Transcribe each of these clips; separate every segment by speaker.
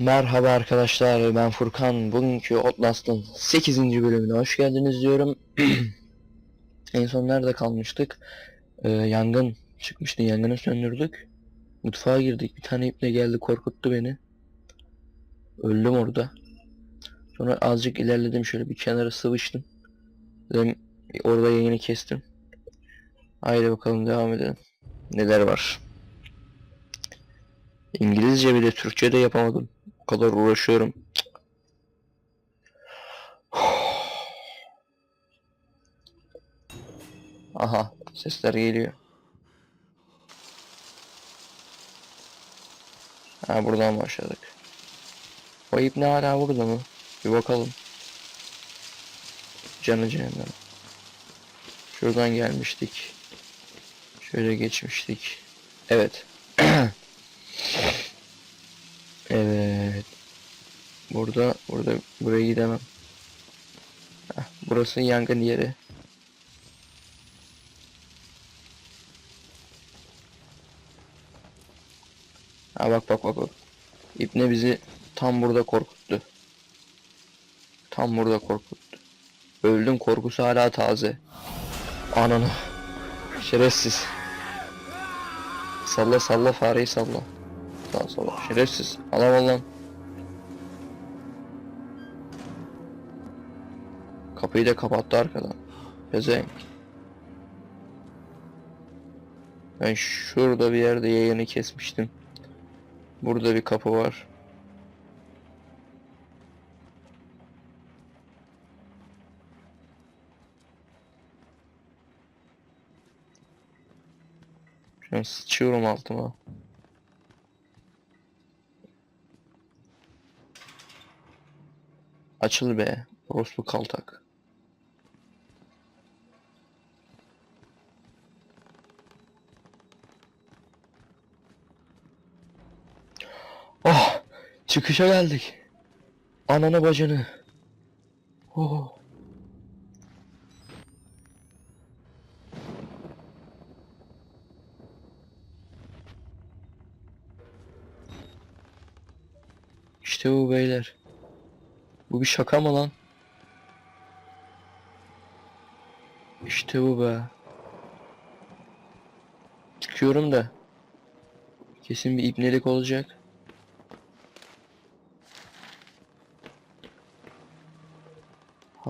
Speaker 1: Merhaba arkadaşlar ben Furkan. Bugünkü Outlast'ın 8. bölümüne hoş geldiniz diyorum. En son nerede kalmıştık? Ee, Yangın çıkmıştı yangını söndürdük. Mutfağa girdik bir tane iple geldi korkuttu beni. Öldüm orada. Sonra azıcık ilerledim şöyle bir kenara sıvıştım. Dedim orada yayını kestim. Haydi bakalım devam edelim. Neler var? İngilizce bile Türkçe de yapamadım kadar uğraşıyorum. Aha sesler geliyor. Ha buradan başladık. O ip ne hala burada mı? Bir bakalım. Canı cehennem. Şuradan gelmiştik. Şöyle geçmiştik. Evet. Burada, burada, buraya gidemem. Heh, burası yangın yeri. Ha bak bak bak bak. İbne bizi tam burada korkuttu. Tam burada korkuttu. Öldüm korkusu hala taze. Ananı. Şerefsiz. Salla salla fareyi salla. Sağ sola. Şerefsiz. Alam Allah'ım. Kapıyı da kapattı arkadan. Pezevenk. Ben şurada bir yerde yayını kesmiştim. Burada bir kapı var. Şu sıçıyorum altıma. Açıl be. Orospu kaltak. Çıkışa geldik. Ananı bacını. Oh. İşte bu beyler. Bu bir şaka mı lan? İşte bu be. Çıkıyorum da. Kesin bir ibnelik olacak.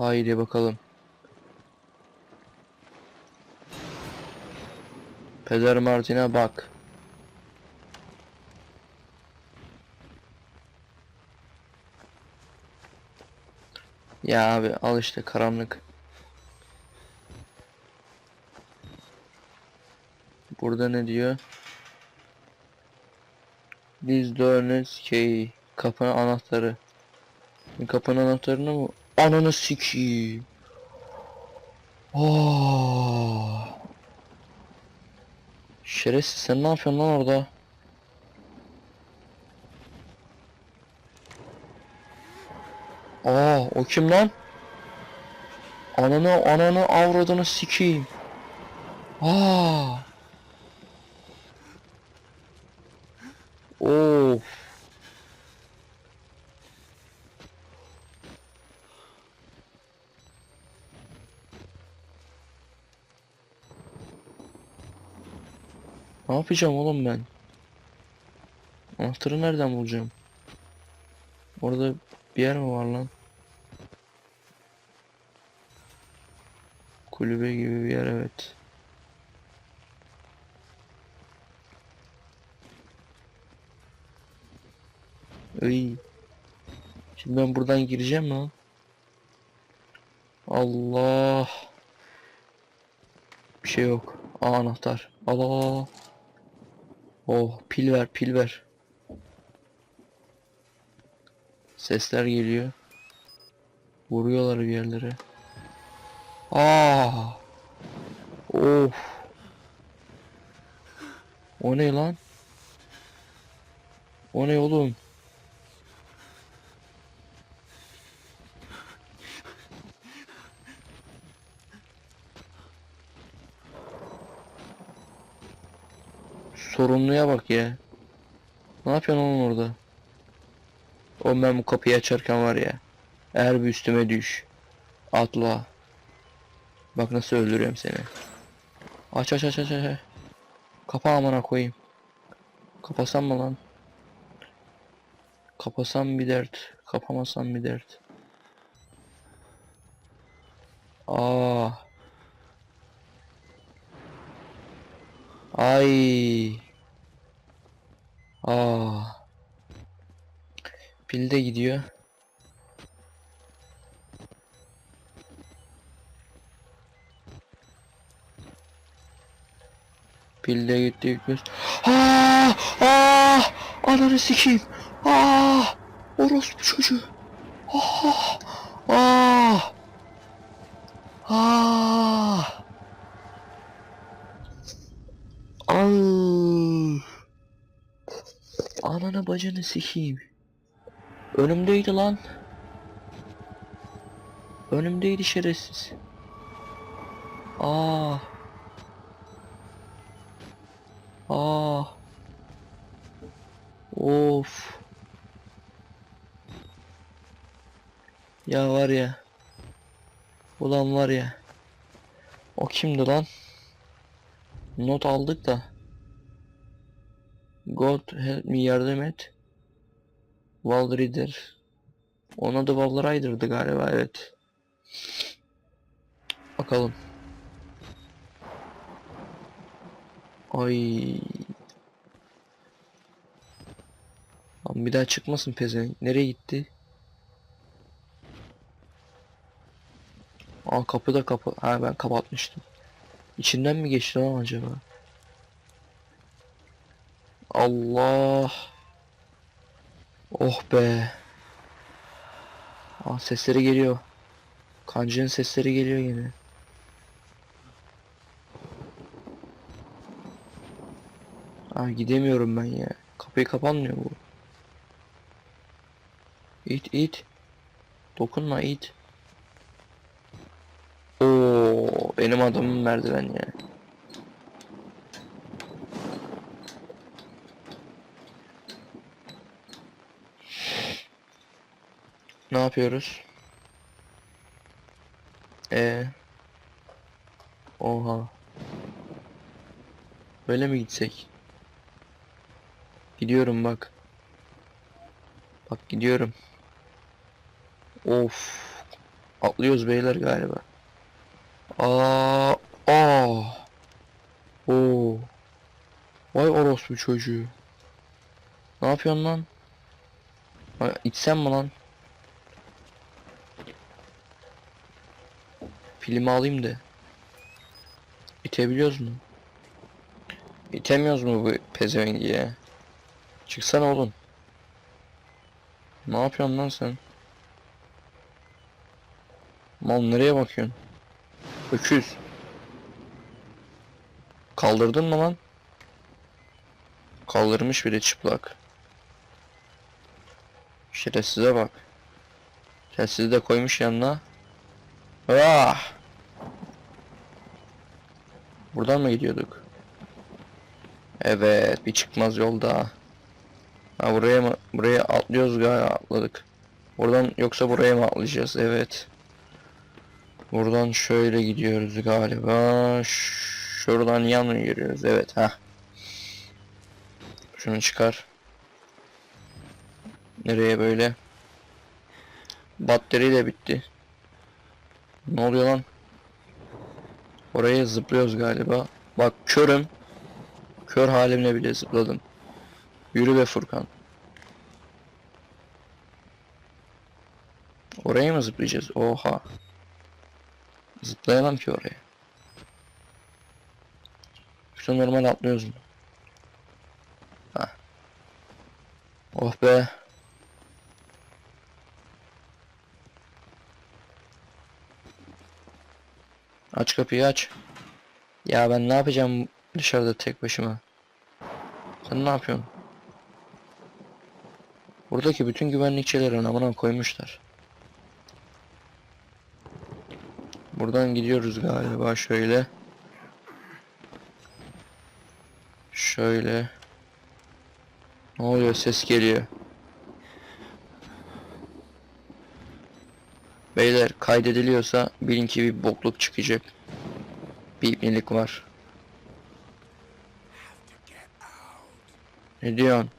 Speaker 1: Haydi bakalım. Peder Martin'e bak. Ya abi al işte karanlık. Burada ne diyor? Biz dönüz key. Kapının anahtarı. Kapının anahtarını mı? Ananı sikeyim. Oh. Şerefsiz sen ne yapıyorsun lan orada? Aa o kim lan? Ananı ananı avradını sikeyim. Aa. Of. Ne yapacağım oğlum ben? Anahtarı nereden bulacağım? Orada bir yer mi var lan? Kulübe gibi bir yer evet. Iy. Şimdi ben buradan gireceğim lan. Allah. Bir şey yok. Aa anahtar. Allah. Oh pil ver pil ver. Sesler geliyor. Vuruyorlar bir yerlere. Aa. Of. O ne lan? O ne oğlum? Sorumluya bak ya. Ne yapıyorsun oğlum orada? O ben bu kapıyı açarken var ya. Eğer bir üstüme düş. Atla. Bak nasıl öldürüyorum seni. Aç aç aç aç aç. Kapa amına koyayım. Kapasam mı lan? Kapasam bir dert. Kapamasam bir dert. Aa. Ay. Aa. Pil de gidiyor. Pil de gitti gitmez. Aa! Aa! Ananı sikeyim. Aa! Orospu çocuğu. Aa! Aa! Aa! Al. Ananı bacını sikeyim. Önümdeydi lan. Önümdeydi şerefsiz. Aa. Aa. Of. Ya var ya. Ulan var ya. O kimdi lan? Not aldık da. God help me yardım et. Wall Rider. Ona da Wall Rider'dı galiba evet. Bakalım. Ay. Lan bir daha çıkmasın pezevenk. Nereye gitti? Aa kapı da kapı. Ha ben kapatmıştım. İçinden mi geçti lan acaba? Allah. Oh be. Aa sesleri geliyor. Kancının sesleri geliyor yine. Aa gidemiyorum ben ya. Kapıyı kapanmıyor bu. İt it. Dokunma it. Oo benim adamım merdiven ya. Ne yapıyoruz? Ee. Oha. Böyle mi gitsek? Gidiyorum bak. Bak gidiyorum. Of. Atlıyoruz beyler galiba. Aa, aa. Oo. Vay orospu çocuğu. Ne yapıyorsun lan? Ha, içsem mi lan? Filmi alayım da. İtebiliyoruz mu? İtemiyoruz mu bu pezevengi ya? Çıksana oğlum. Ne yapıyorsun lan sen? Mal nereye bakıyorsun? Öküz. Kaldırdın mı lan? Kaldırmış bile çıplak. Şerefsize bak. Telsizi de koymuş yanına. Ah! Buradan mı gidiyorduk? Evet, bir çıkmaz yol daha. Ha buraya mı? Buraya atlıyoruz galiba atladık. Buradan yoksa buraya mı atlayacağız? Evet. Buradan şöyle gidiyoruz galiba. Şuradan yan mı yürüyoruz? Evet ha. Şunu çıkar. Nereye böyle? Batarya de bitti. Ne oluyor lan? Oraya zıplıyoruz galiba. Bak körüm. Kör halimle bile zıpladım. Yürü be Furkan. Oraya mı zıplayacağız? Oha. Zıplayamam ki oraya. Şu normal atlıyoruz mu? Ha. Oh be. Aç kapıyı aç. Ya ben ne yapacağım dışarıda tek başıma? Sen ne yapıyorsun? Buradaki bütün güvenlikçileri amına koymuşlar. Buradan gidiyoruz galiba şöyle. Şöyle. Ne oluyor ses geliyor. Beyler kaydediliyorsa bilin ki bir bokluk çıkacak. Bir ipnelik var. Ne diyorsun?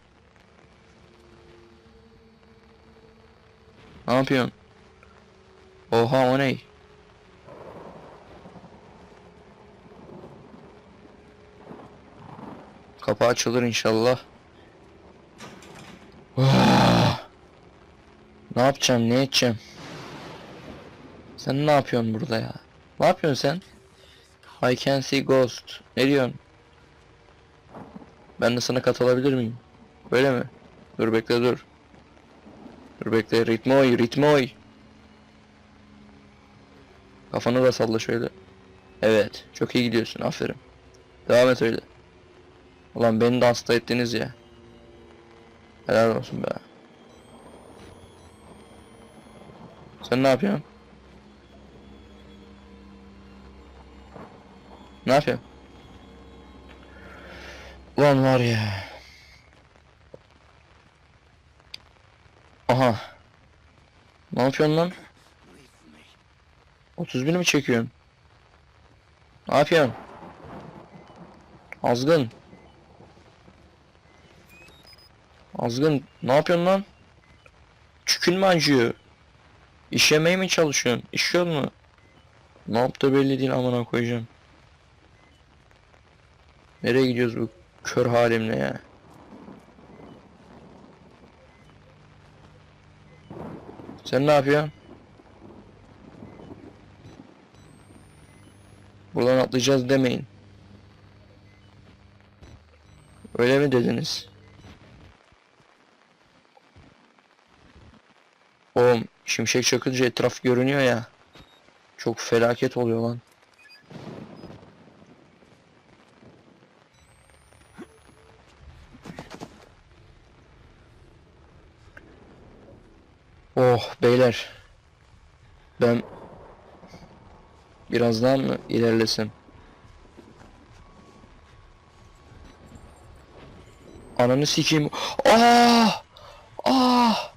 Speaker 1: Ne yapıyorsun? Oha o ne? Kapı açılır inşallah. Ah! ne yapacağım, ne edeceğim? Sen ne yapıyorsun burada ya? Ne yapıyorsun sen? I can see ghost. Ne diyorsun? Ben de sana katılabilir miyim? Öyle mi? Dur bekle dur. Dur bekle ritmi oy ritmi oy. Kafanı da salla şöyle. Evet çok iyi gidiyorsun aferin. Devam et öyle. Ulan beni de hasta ettiniz ya. Helal olsun be. Sen ne yapıyorsun? Ne yapıyorsun? Ulan var ya. Aha. Ne yapıyorsun lan? 31 mi çekiyorsun? Ne yapıyorsun? Azgın. Azgın ne yapıyorsun lan? Çükün mü acıyor? İşemeye mi çalışıyorsun? İşiyor mu? Ne yaptı belli değil amına koyacağım. Nereye gidiyoruz bu kör halimle ya? Sen ne yapıyorsun? Buradan atlayacağız demeyin. Öyle mi dediniz? Oğlum şimşek çakınca etraf görünüyor ya. Çok felaket oluyor lan. Oh beyler. Ben birazdan mı ilerlesem? Ananı sikeyim. Ah! Ah!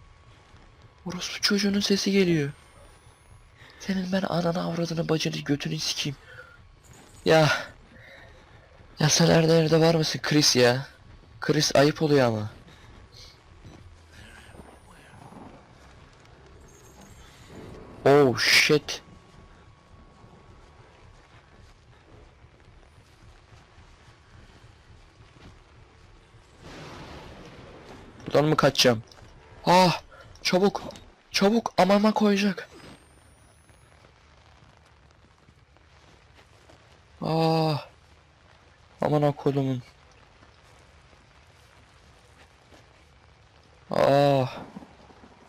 Speaker 1: Orospu çocuğunun sesi geliyor. Senin ben ananı avradını bacını götünü sikeyim. Ya. Ya sen nerede nerede var mısın Chris ya? Chris ayıp oluyor ama. Oh shit. Buradan mı kaçacağım? Ah! Çabuk! Çabuk! Amama koyacak. Ah! Aman akolumun. Ah!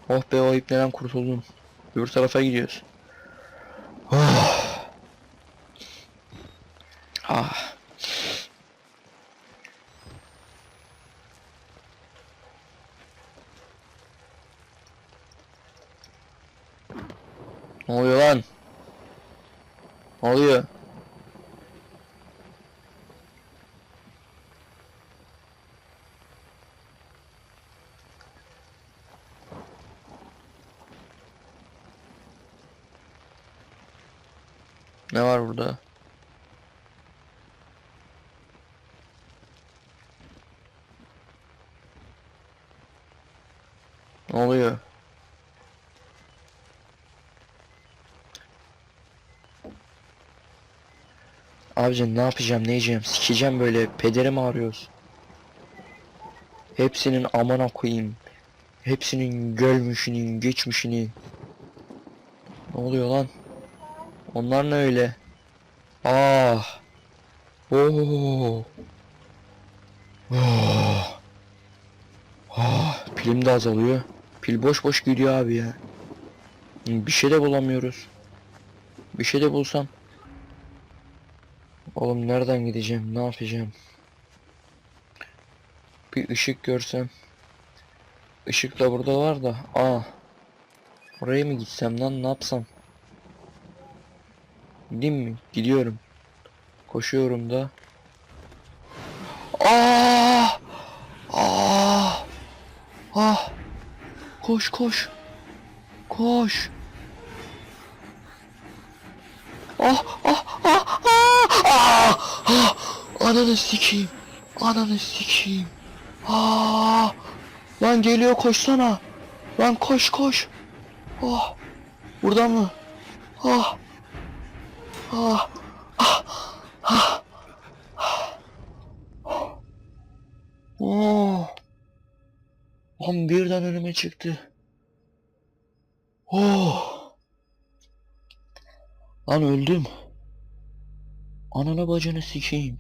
Speaker 1: Oh be o iplerden kurtuldum. Öbür tarafa gidiyoruz. Oh. Ah. Ne oluyor lan? Ne oluyor? Ne var burada? Ne oluyor? Abicim ne yapacağım ne yiyeceğim sikeceğim böyle pederim ağrıyoruz. Hepsinin amana koyayım. Hepsinin görmüşünü geçmişini. Ne oluyor lan? Onlar ne öyle? Ah. Oo. Oh. Ah, pilim de azalıyor. Pil boş boş gidiyor abi ya. Bir şey de bulamıyoruz. Bir şey de bulsam. Oğlum nereden gideceğim? Ne yapacağım? Bir ışık görsem. Işık da burada var da. Aa. Oraya mı gitsem lan? Ne yapsam? Gideyim mi? Gidiyorum. Koşuyorum da. Aa! Aa! Ah! Koş koş. Koş. Ah ah ah ah ah ah Ananı sikeyim. Ananı sikeyim. Ah. Lan geliyor koşsana. Lan koş koş. Ah! Oh. Burada mı? Ah. Ah. Lan birden önüme çıktı. Oh. Lan öldüm. Anana bacını sikeyim.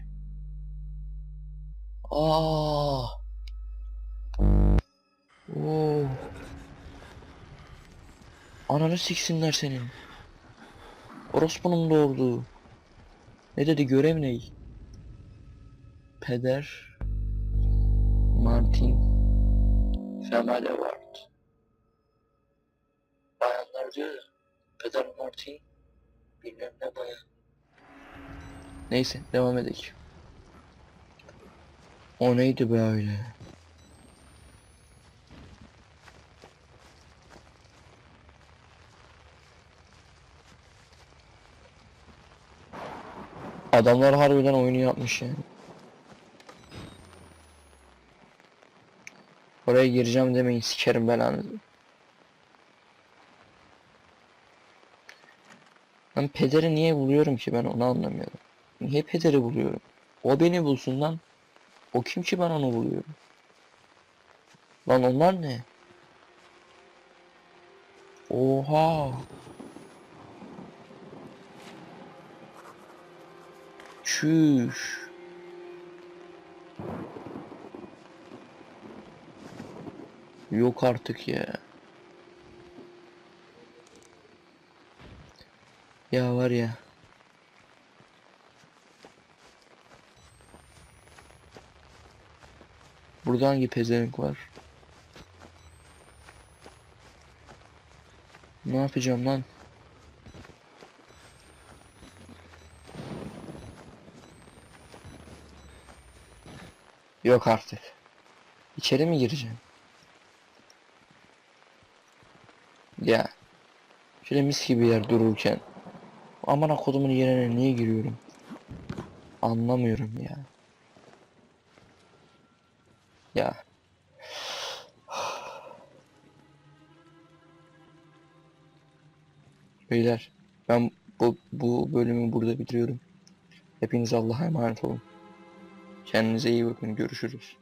Speaker 1: Aa. Oo. Ananı siksinler senin. Orospu'nun doğurduğu. Ne dedi görev ne? Peder Female Ward. Bayanlar diyor ya. Peder Martin bilmem ne bayan. Neyse devam edelim. O neydi be öyle? Adamlar harbiden oyunu yapmış yani. Oraya gireceğim demeyin sikerim belanızı. Ben pederi niye buluyorum ki ben onu anlamıyorum. Niye pederi buluyorum? O beni bulsun lan. O kim ki ben onu buluyorum? Lan onlar ne? Oha. Çüş. Yok artık ya. Ya var ya. Burada hangi pezevenk var? Ne yapacağım lan? Yok artık. İçeri mi gireceğim? Ya. Şöyle mis gibi yer dururken. Aman kodumun yerine niye giriyorum? Anlamıyorum ya. Ya. Beyler ben bu, bu bölümü burada bitiriyorum. Hepiniz Allah'a emanet olun. Kendinize iyi bakın. Görüşürüz.